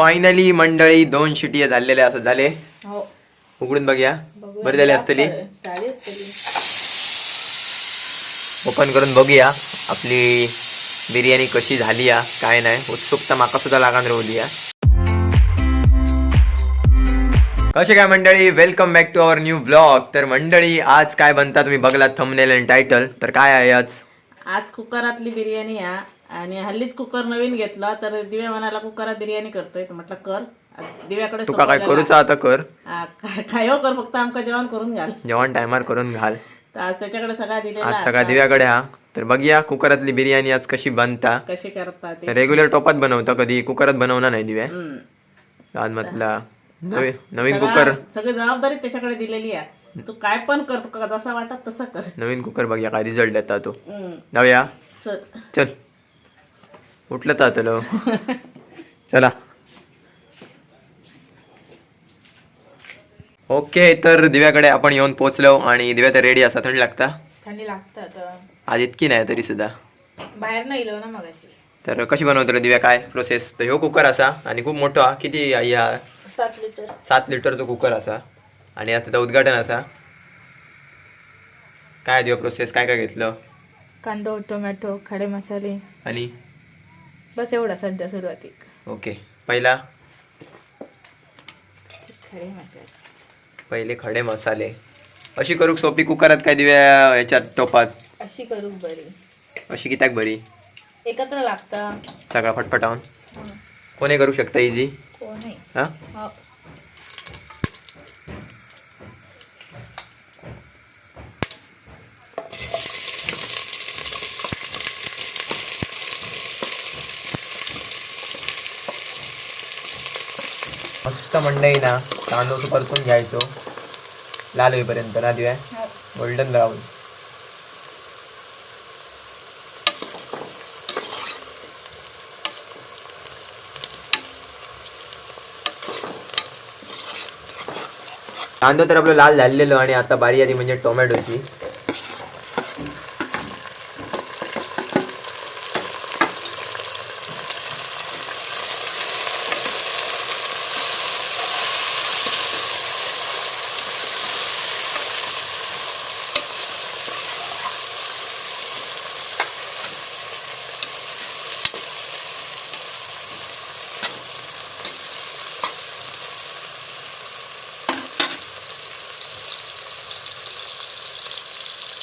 Finally मंडळी दोन शिटी झालेल्या असं झाले. हो. उघडून बघूया. बरी झाली असतली ओपन करून बघूया. आपली बिर्याणी कशी झाली या काय नाही. उत्सुकता माका सुद्धा लागान राहिली या कसे काय मंडळी? Welcome back to our new blog तर मंडळी आज काय बनता तुम्ही बघलात थंबनेल आणि टायटल तर काय आहे आज? आज कुकरातली बिर्याणी या. आणि हल्लीच कुकर नवीन घेतला तर दिव्या म्हणाला कुकरात बिर्याणी करतोय. तर म्हटलं कर. दिव्याकडे तुका काय. करूचा आता कर. काय काय हो कर फक्त आमका जेवण करून घाल. जेवण टायमार करून घाल. तर आज त्याच्याकडे सगळा दिलेला आज आहे. सगळा दिव्याकडे हा. तर बघूया कुकरातली बिर्याणी आज कशी बनता. कशी करतात ते. रेग्युलर टोपात बनवता कधी? कुकरात बनवणार नाही दिव्या. हम्म. आज म्हटला नवीन कुकर सगळी जबाबदारी त्याच्याकडे दिलेली आहे. तू काय पण कर तुका जसा वाटत तसं कर. नवीन कुकर बघूया काय रिझल्ट देता तो. हम्म. जाऊया. चल. चल. उठलं तातलो? चला. ओके तर दिव्याकडे आपण येऊन पोहोचलो आणि दिव्या तर रेडी असा थंड लागता? थंडी लागतात आज इतकी नाही तरी सुद्धा. बाहेर नाही इलो ना मग अशी तर कशी बनवतो रे दिव्या काय प्रोसेस तर ह्यो कुकर असा आणि खूप मोठो. हा किती या? सात लिटर सात लिटरचो कुकर असा. आणि आता उद्घाटन असा. काय दिव प्रोसेस काय काय घेतलं? कांदो टोमॅटो खडे मसाले. आणि? बस एवढा सध्या सुरुवातीक. ओके. पहिला? खडे मसाले. पहिले खडे मसाले. अशी करूक सोपी कुकरात काय दिव्या ह्याच्यात टोपात? अशी करूक बरी. अशी कित्याक बरी? एकत्र लागता. सगळा फटफटावून? कोणी करू शकता इझी कोणी. हा? हो. मस्त मंडई ना. तांदूळ परतून घ्यायचो. लाल होईपर्यंत ना दिव्या? गोल्डन ब्राऊन कांदो तर आपलं लाल झालेलो आणि आता बारी आधी म्हणजे टोमॅटोची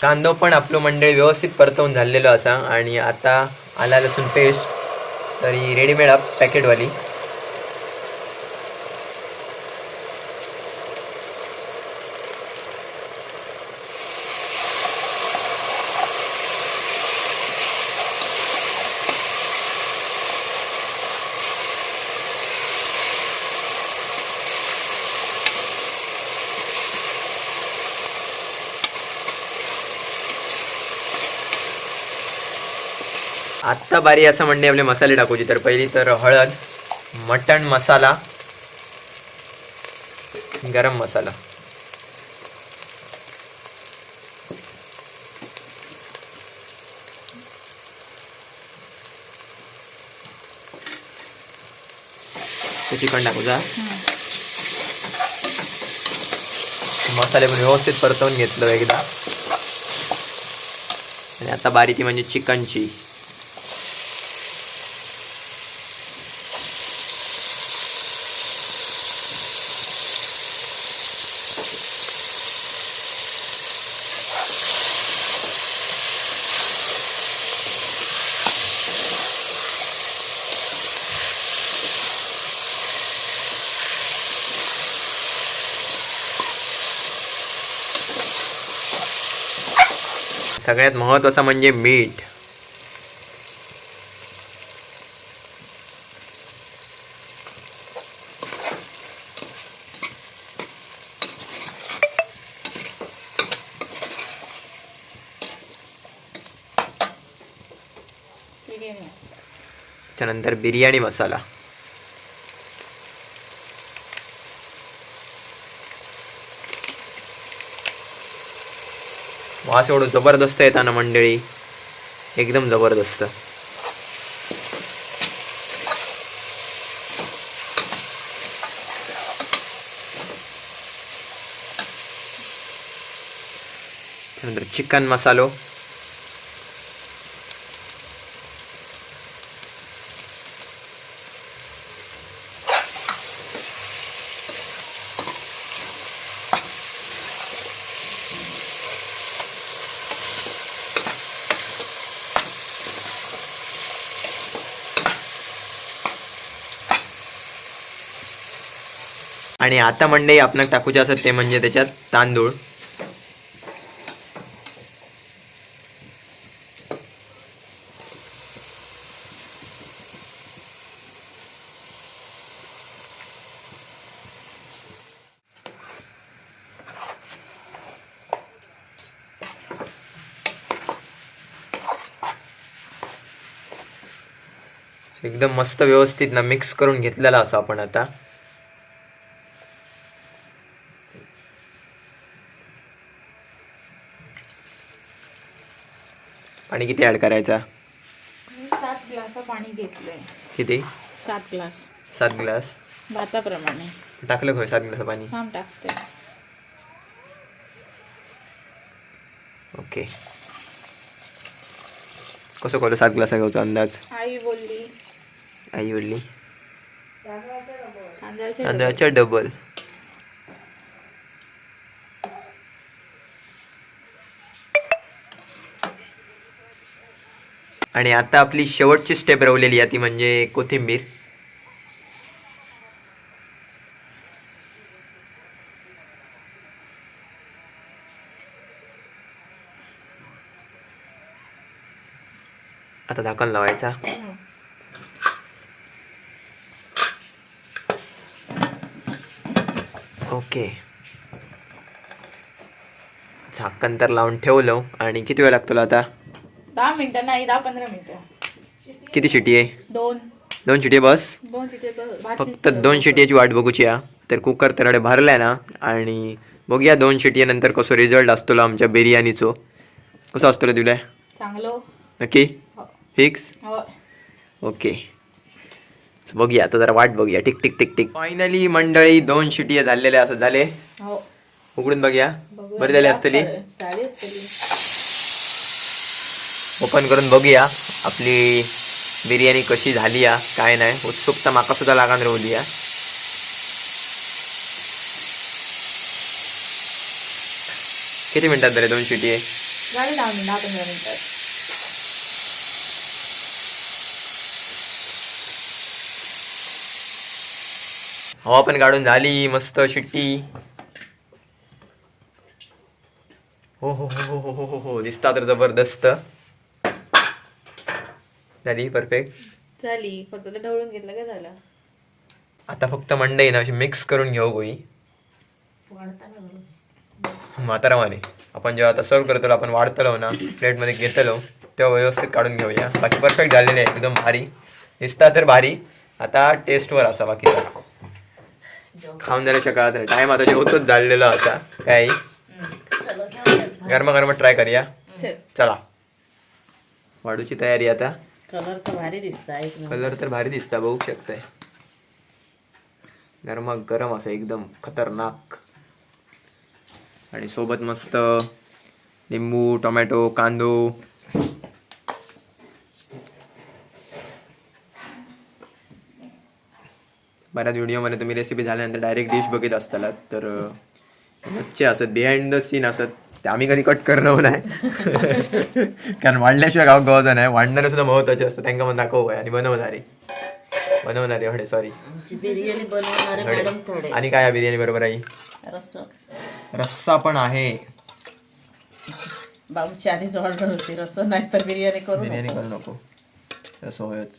कांदो पण आपलं मंडळी व्यवस्थित परतवून झालेलो असा. आणि आता आला लसूण पेस्ट. तरी रेडीमेड आप पॅकेटवाली आत्ता बारी असं म्हणणे आपले मसाले टाकूचे. तर पहिली तर हळद मटण मसाला गरम मसाला. चिकन टाकूचा मसाले पण व्यवस्थित परतवून घेतलं एकदा. आणि आता बारीकी म्हणजे चिकनची. सगळ्यात महत्वाचं म्हणजे मीठ. त्यानंतर बिर्याणी मसाला. वास एवढं जबरदस्त येताना मंडळी. एकदम जबरदस्त. चिकन मसालो. आणि आता मंडई आपणाक टाकूचे असत ते म्हणजे त्याच्यात तांदूळ. एकदम मस्त व्यवस्थित ना मिक्स करून घेतलेला असं आपण आता. पाणी किती ऍड करायचा? सात ग्लास पाणी घेतलंय. किती? सात ग्लास सात ग्लास भाताप्रमाणे. टाकलं खय सात ग्लास पाणी? टाकते. ओके. कसं कळलं सात ग्लास घेऊचा अंदाज? आई बोलली. आई बोलली. तांदळाचे तांदळाच्या डबल आणि आता आपली शेवटची स्टेप रवलेली आहे ती म्हणजे कोथिंबीर. आता झाकण लावायचा. ओके. झाकण तर लावून ठेवलं आणि किती वेळ लागतो आता? दहा मिनिटं नाही दहा पंधरा मिनिटं. किती शिटी आहे? दोन. दोन शिटी बस? दोन शिटे बस- भात फक्त शिजतं. दोन शिटीची वाट बघूची हा तर कुकर तरडे भरलाय ना आणि बघूया दोन शिटी नंतर कसो रिझल्ट असतो आमच्या बिर्याणीचो. कसो असतो तुला? चांगलं. नक्की? हो. फिक्स हो ओके So बघूया आता जरा वाट बघूया. Tick tick tick tick. Finally मंडळी दोन शिटी झालेल्या असं झाले. हो. उघडून बघूया. बघूया. बरी झाली असतली? झाली असतली. ओपन करून बघूया. आपली बिर्याणी कशी झाली या काय नाही. उत्सुकता माका सुद्धा लागान रावली या किती मिनटात झाले दोन शिटी हवा पण काढून झाली मस्त शिट्टी. हो हो हो हो हो हो हो, हो, हो दिसता तर जबरदस्त. झाली? परफेक्ट झाली. फक्त ते ढवळून घेतलं का झालं? आता फक्त मंडई ना अशी मिक्स करून घेऊ गोई. म्हातारा माने आपण जेव्हा आता सर्व करतो आपण वाढतलो ना प्लेटमध्ये घेतलो तेव्हा व्यवस्थित काढून घेऊया. बाकी परफेक्ट झालेले आहे एकदम भारी. दिसता तर भारी. आता टेस्टवर असा बाकीचा खाऊन झाल्याच्या काळात टाइम आता जेवतोच झालेला असा काय? गरमा गरमा ट्राय करूया. चल. चला. वाढूची तयारी आता. कलर तर भारी दिसता एक कलर तर भारी दिसता बघू शकताय. गरमा गरम असं एकदम खतरनाक. आणि सोबत मस्त लिंबू टोमॅटो कांदो. बऱ्याच व्हिडिओमध्ये तुम्ही रेसिपी झाल्यानंतर डायरेक्ट डिश बघित असताला तर मच्छे असत बिहाइंड द सीन असत ते आम्ही कधी कट करणं नाही. कारण वाढल्याशिवाय गाव गावाचं नाही. वाढणारे सुद्धा महत्त्वाचे असतात. त्यांना मग दाखव आणि बनवणारे बनवणारे हडे सॉरी आमची बिर्याणी बनवणारे मॅडम थोडे. आणि काय बिर्याणी? बरोबर आई रस्सा. रस्सा पण आहे. बाबूची आधीच ऑर्डर होती. रस्सा नाही तर बिर्याणी करू बिर्याणी. करू नको. रस्सा होयच.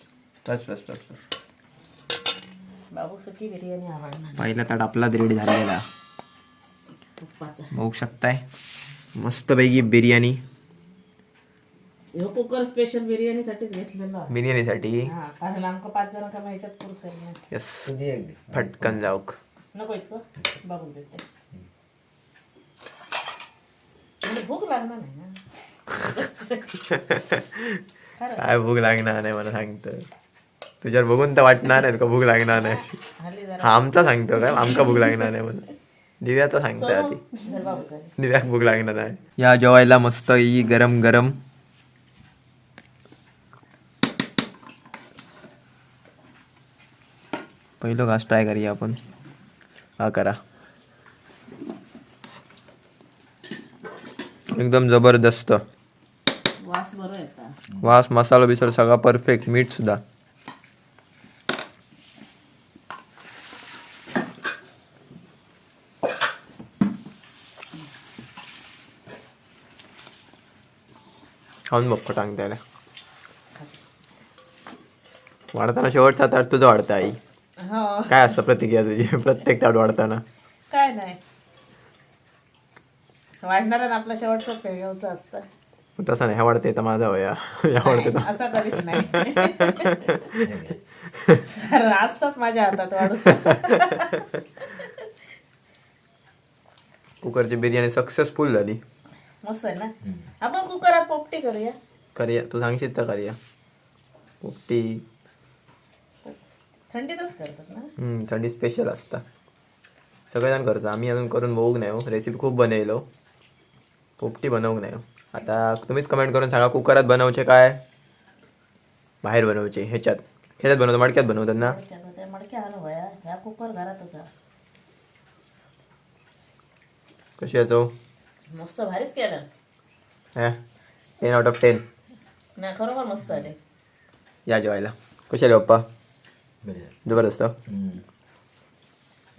बस बस बस बस. बाबू सुकी बिर्याणी आवडणार पहिला ताट आपलाच रेडी झालेला. बघू शकताय. मस्तपैकी बिर्याणी. ह्यो कुकर स्पेशल बिर्याणीसाठीच घेतलेला बिर्याणीसाठी. हा कारण आमका पाच जण का ह्याच्यात यस फटकन जाऊक. नको इतकं. बघून देते. म्हणजे भूक लागणार नाही ना. काय भूक लागणार नाही मला सांगतं. तुझ्यावर बघून तर वाटणार नाही का भूक लागणार नाही. हल्ली जरा. हा आमचा सांगतो काय? आमका भूक लागणार नाही म्हणून. दिव्याचं सांगता आधी. दिव्याक भूक लागणार नाही या जेवायला मस्त ही गरम गरम. पहिलं घास ट्राय करूया आपण. हा करा. एकदम जबरदस्त. वास मसाला बिसाला सगळा परफेक्ट मीठ सुद्धा. खाऊन बघ टांग त्याला वाढताना शेवटचा ताट तुझं वाढतं आई. हो. काय असतं प्रतिक्रिया तुझी? प्रत्येक ताट वाढताना. काय नाही. वाढणारा आपला शेवटचा असतं. तसं नाही वाढते तर माझा ह्या वाढते नाही, असं कधीच नाही. कारण असतात माझ्या हातात कुकरची बिर्याणी सक्सेसफुल झाली. मस्त आहे ना? आपण कुकरात पोपटी करूया. करूया. तू सांगशील तर करूया. पोपटी. थंडीतच करतात ना? हम्म, थंडी स्पेशल असता. सगळेजण करता आम्ही अजून करून बघूक नाही हो. रेसिपी खूप बनवलो पोपटी बनवूक नाही हो. आता तुम्हीच कमेंट करून सांगा कुकरात बनवचे काय? बाहेर बनवचे ह्याच्यात. ह्याच्यात बनवतो मडक्यात बनवतात ना? मडक्यात होत्या, मडक्या आलो भया ह्या कुकर घरात होता. कशी याचो मस्त भारीच केलं. हा? टेन आउट ऑफ टेन नाही खरोखर मस्त आले. या जेवायला. कशी आले पप्पा? जबरदस्त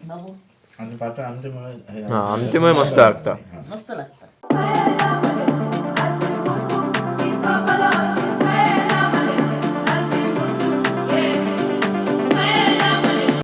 बाबू? आणि पाटा आमच्यामुळे हा आमच्यामुळे मस्त लागतं. मस्त लागतं.